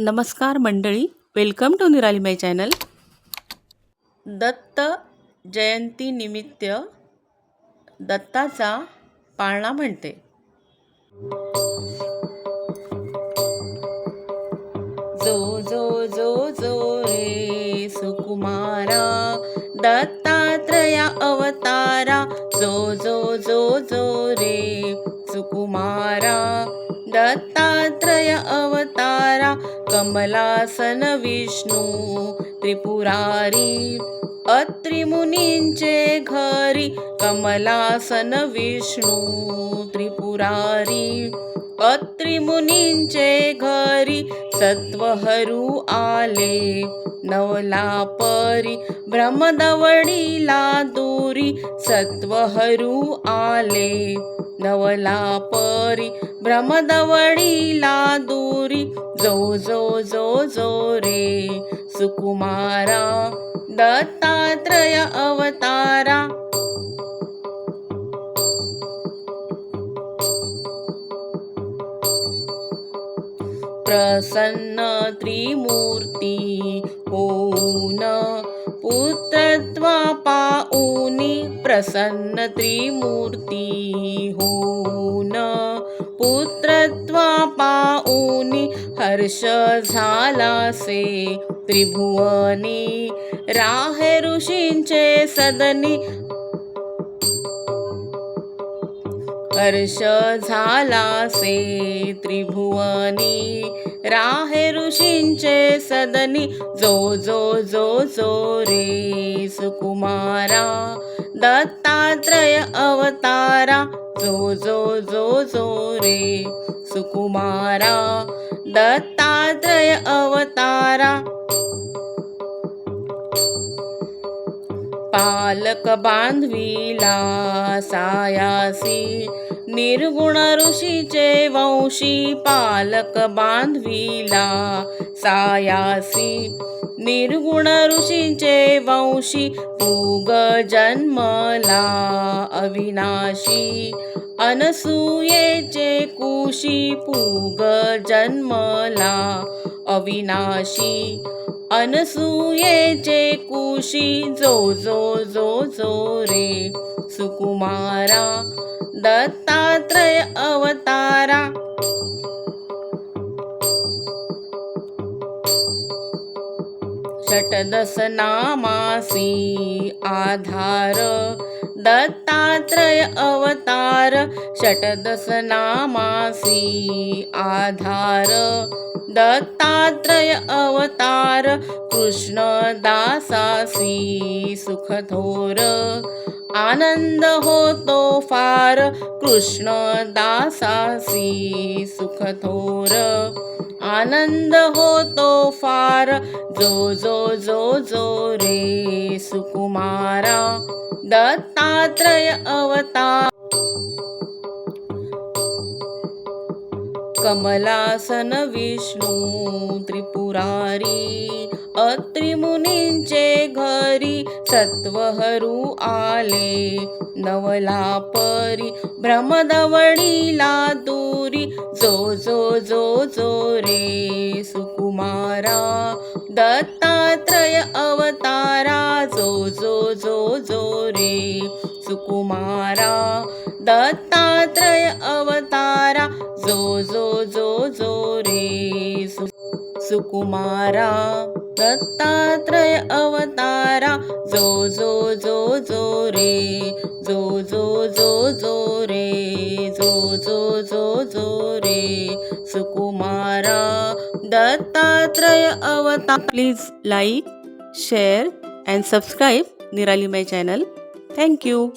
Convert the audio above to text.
नमस्कार मंडळी welcome to निराली माय चॅनल दत्त जयंतीनिमित्त दत्ताचा पाळणा म्हणते. जो जो जो जो रे सुकुमारा दत्तात्रया अवतारा जो जो जो जो रे सुकुमारा दत्तात्रय अवतारा कमलासन विष्णू त्रिपुरारी अत्रिमुनींचे घरी कमलासन विष्णू त्रिपुरारी अत्रिमुनींचे घरी सत्वहरू आले नवला परी भ्रमदवडीला दूरी सत्वहरू आले. नवला परी ब्रह्मदवडीला दूरी. जो जो जो जो रे सुकुमारा दत्तात्रय अवतारा. प्रसन्न त्रिमूर्ती होऊन पुत्रत्वा ऊनी प्रसन्न त्रिमूर्ती होऊन पुत्रत्वा पाऊनी हर्ष झालासे. त्रिभुवनी राहे ऋषींचे सदनी. हर्ष झालासे. त्रिभुवनी राहे ऋषींचे सदनी. जो जो जो जो रे सुकुमारा. दत्तात्रय अवतारा. जो जो जो जो रे सुकुमारा. दत्तात्रय अवतारा. पालक बांधवीला सायासी. निर्गुण ऋषीचे वंशी पालक बांधविला सायासी. निर्गुण ऋषीचे वंशी पूग जन्मला अविनाशी. अनसूयेचे कुशी पूग जन्मला अविनाशी. अनसूयेचे कुशी जो जो जो जो रे सुकुमारा दत्तात्रय अवतारा। षटदश नामासी आधार। दत्तात्रय अवतार षटदश नामासी आधार। दत्तात्रय अवतार कृष्ण दासासी सुखथोर आनंद होतो फार. कृष्ण दासासी सुखथोर. आनंद होतो फार. जो जो जो जो रे सुकुमारा. दत्तात्रय अवतार. कमलासन विष्णू त्रिपुरारी अत्रिमुनींचे घरी सत्वहरू आले. नवला परी ब्रह्मदवडीला दूरी जो जो जो जो रे सुकुमारा. दत्तात्रय अवतारा जो जो जो जो रे सुकुमारा दत्तात्रय अवतारा जो जो जो जो रे सुकुमारा दत्तात्रय अवतारा जो जो जो जो रे जो जो जो जो रे जो जो जो जो रे सुकुमारा दत्तात्रय अवतार। Please like share and subscribe Nirali my channel Thank you.